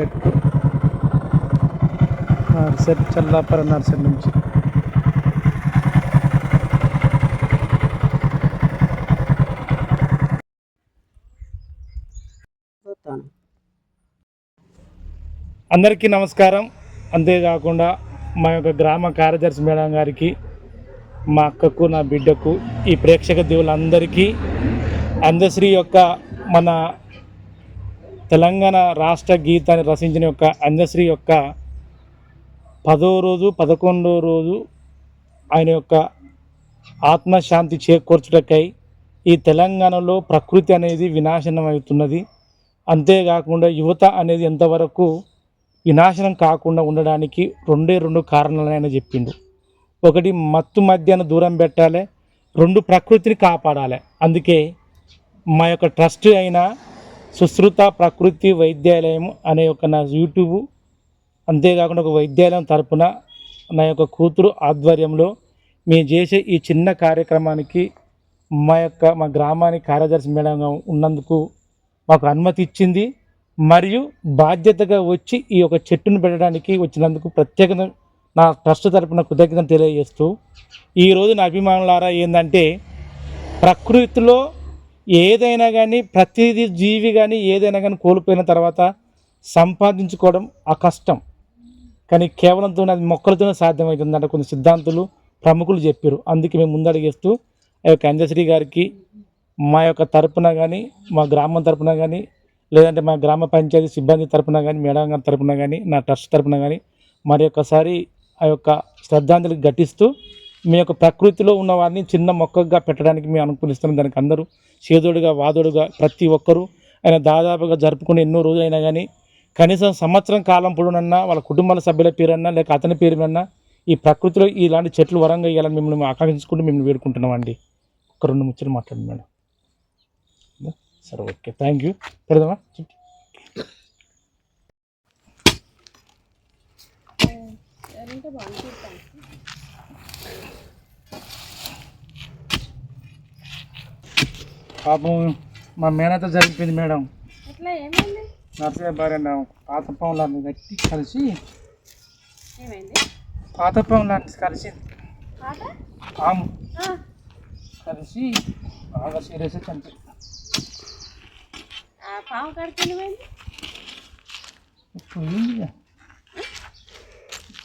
చెట్టు nursery చల్లాపర nursery నుంచి. అందరికీ నమస్కారం. అంతేకాకుండా మా యొక్క గ్రామ కార్యదర్శి మేడం గారికి మా అక్కకు నా బిడ్డకు ఈ ప్రేక్షక దేవులందరికీ అందశ్రీ యొక్క మన తెలంగాణ రాష్ట్ర గీతాన్ని రచించిన యొక్క అందశ్రీ యొక్క పదో రోజు పదకొండో రోజు ఆయన యొక్క ఆత్మశాంతి చేకూర్చుటకై ఈ తెలంగాణలో ప్రకృతి అనేది వినాశనం అవుతున్నది అంతేకాకుండా యువత అనేది ఎంతవరకు వినాశనం కాకుండా ఉండడానికి రెండే రెండు కారణాలు ఆయన చెప్పిండు. ఒకటి మత్తు మధ్యాహ్నం దూరం పెట్టాలి. రెండు ప్రకృతిని కాపాడాలి. అందుకే మా యొక్క ట్రస్ట్ అయిన సుశ్రుత ప్రకృతి వైద్యాలయం అనే ఒక నా యూట్యూబ్. అంతేకాకుండా ఒక వైద్యాలయం తరపున నా యొక్క కూతురు ఆధ్వర్యంలో మేము చేసే ఈ చిన్న కార్యక్రమానికి మా యొక్క మా గ్రామానికి కార్యదర్శి మేడంగా ఉన్నందుకు మాకు అనుమతి ఇచ్చింది. మరియు బాధ్యతగా వచ్చి ఈ యొక్క చెట్టును పెట్టడానికి వచ్చినందుకు ప్రత్యేకత నా ట్రస్ట్ తరపున కృతజ్ఞతలు తెలియజేస్తూ ఈరోజు నా అభిమానులారా ఏంటంటే ప్రకృతిలో ఏదైనా కానీ ప్రతిదీ జీవి కానీ ఏదైనా కానీ కోల్పోయిన తర్వాత సంపాదించుకోవడం ఆ కష్టం. కానీ కేవలంతో అది మొక్కలతోనే సాధ్యమవుతుందంట కొన్ని సిద్ధాంతులు ప్రముఖులు చెప్పారు అందుకే మేము ముందడిగేస్తూ ఆ యొక్క అంజశ్రీ గారికి మా యొక్క తరపున కానీ మా గ్రామం తరపున కానీ లేదంటే మా గ్రామ పంచాయతీ సిబ్బంది తరపున కానీ మేడం గారి తరపున కానీ నా ట్రస్ట్ తరపున కానీ మరి ఒక్కసారి ఆ యొక్క శ్రద్ధాంజలి ఘటిస్తూ మీ యొక్క ప్రకృతిలో ఉన్న వారిని చిన్న మొక్కగా పెట్టడానికి మేము అనుకూలిస్తున్నాం. దానికి అందరూ చేదోడుగా వాదోడుగా ప్రతి ఒక్కరూ ఆయన దాదాపుగా జరుపుకునే ఎన్నో రోజులైనా కానీ కనీసం సంవత్సరం కాలం పొడునన్నా వాళ్ళ కుటుంబాల సభ్యుల పేరన్నా లేక అతని పేరు మీద ఈ ప్రకృతిలో ఇలాంటి చెట్లు వరంగా ఇవ్వాలని మిమ్మల్ని ఆకాంక్షించుకుంటూ మిమ్మల్ని వేడుకుంటున్నాం అండి. ఒక రెండు ముచ్చట్లు మాట్లాడండి మేడం. సరే ఓకే. Thank you. పెడదామా? పాపం మా మేనత జరిగిపోయింది మేడం. నర్సయ్య భార్య నా పాత పాములాన్ని కట్టి కలిసి పాత పాములాన్ని కలిసి పాము కలిసి బాగా సీరియస్ చనిపోయింది?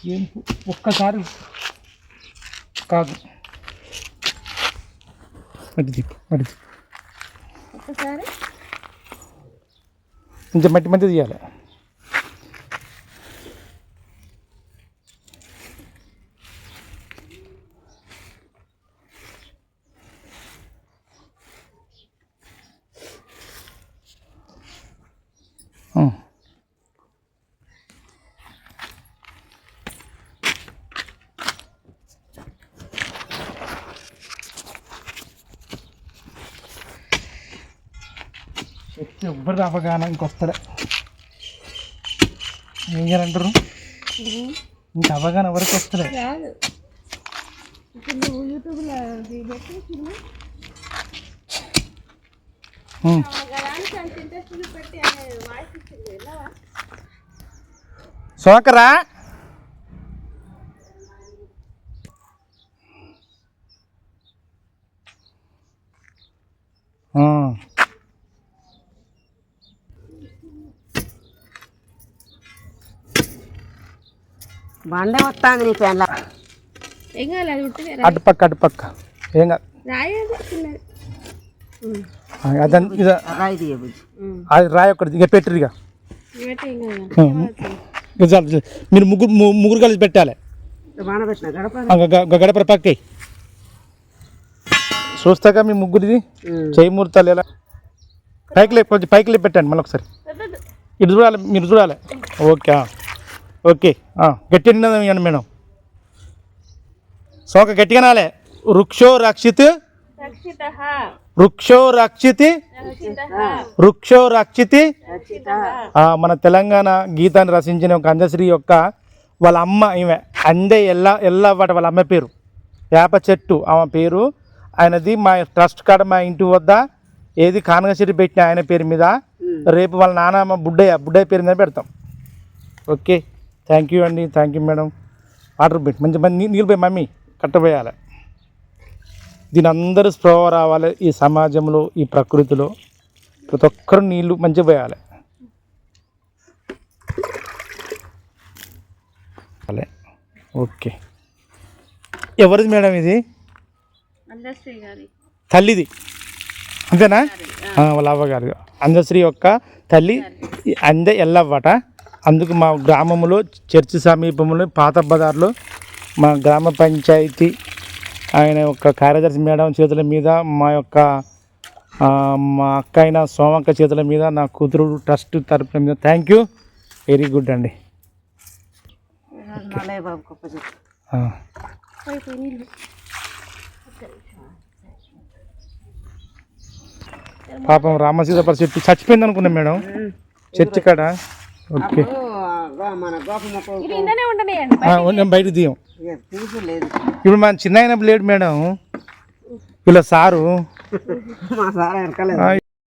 ఏం ఒక్కసారి కాదు. మట్టి తిప్పు మట్టి ఒక్కసారి. కొంచెం మట్టి మట్టి తీయాలి. చెప్తే ఎవ్వరు అవగాహన ఇంకొస్తలే ఏం చేయాలంటారు? ఇంక అవగాహన ఎవరికి వస్తలే? రాదు ఇప్పుడు నువ్వు యూట్యూబ్లో ఇది పెట్టి సినిమా ఉం. గదానికి అంత ఇంట్రెస్ట్ పెట్టి వాయిస్ ఇచ్చింది విన్నావా సోకరా ఆ. బండే వస్తాంది నీ పెళ్ళ ఏం కాదు అది ఉంటుంది అటుపక్క అటుపక్క ఏం కాదు రాయేది చిన్నది అదన్ ఇది రాయి తీయ బుజ్జి. అది రాయి ఒకటి ఇక పెట్టరు ఇక ఇవైతే ఏం కాదు ఇక చాలు, చాలు. మీరు ముగ్గురు ము- ముగ్గురు కలిసి పెట్టాలి. బాణబెట్టిన గడప ఆ, గ- గ- గడపర పక్కై చూస్తాగా మీ ముగ్గురిది? చేయి ముహూర్తాలు ఎలా? పైకి లే కొంచెం పైకి లే పెట్టండి మళ్ళీ ఒకసారి ఇటు చూడాలి మీరు చూడాలి. ఓకే ఆ. ఓకే. ఆ, గట్టిగా ఇవ్వండి మేడం. సోక గట్టిగా నాలే వృక్షో రక్షిత్. రక్షిత. వృక్షో రక్షితి. రక్షిత. వృక్షో రక్షితి. మన తెలంగాణ గీతాన్ని రచించిన ఒక అందశ్రీ యొక్క వాళ్ళ అమ్మ ఈమె. అందే ఎల్ల ఎల్లవాట వాళ్ళ అమ్మ పేరు. వేప చెట్టు ఆమె పేరు. ఆయనది మా ట్రస్ట్ కాడ మా ఇంటి వద్ద ఏది కానగసిరి పెట్టిన ఆయన పేరు మీద రేపు వాళ్ళ నాన్నమ్మ బుడ్డయ్య బుడ్డయ్య పేరు మీద పెడతాం. ఓకే. థ్యాంక్ యూ అండి థ్యాంక్ యూ మేడం వాటర్ పెట్టి మంచి మంచి నీళ్ళు పోయి మమ్మీ కట్టబోయాలి. దీని అందరూ స్ప్రో రావాలి ఈ సమాజంలో ఈ ప్రకృతిలో. ప్రతి ఒక్కరు నీళ్ళు మంచిగా పోయాలి. అలే. ఓకే. ఎవరిది మేడం ఇది? తల్లిది. అంతేనా? వాళ్ళ అవ్వగారు అందశ్రీ యొక్క తల్లి అంద ఎల్లవ్వట. అందుకు మా గ్రామంలో చర్చి సమీపంలో పాత బజార్లో మా గ్రామ పంచాయతీ ఆయన యొక్క కార్యదర్శి మేడం చేతుల మీద మా యొక్క మా అక్క అయిన సోమక్క చేతుల మీద నా కూతురు ట్రస్ట్ తరపున మీద. థ్యాంక్ యూ వెరీ గుడ్ అండి. పాపం రామసీతపర చెట్టు చచ్చిపోయింది అనుకున్నాం మేడం చర్చి కాడ. ఓకే. నేను బయట తీయం ఇప్పుడు మన చిన్న అయినప్పుడు లేడు మేడం. వీళ్ళ సారు.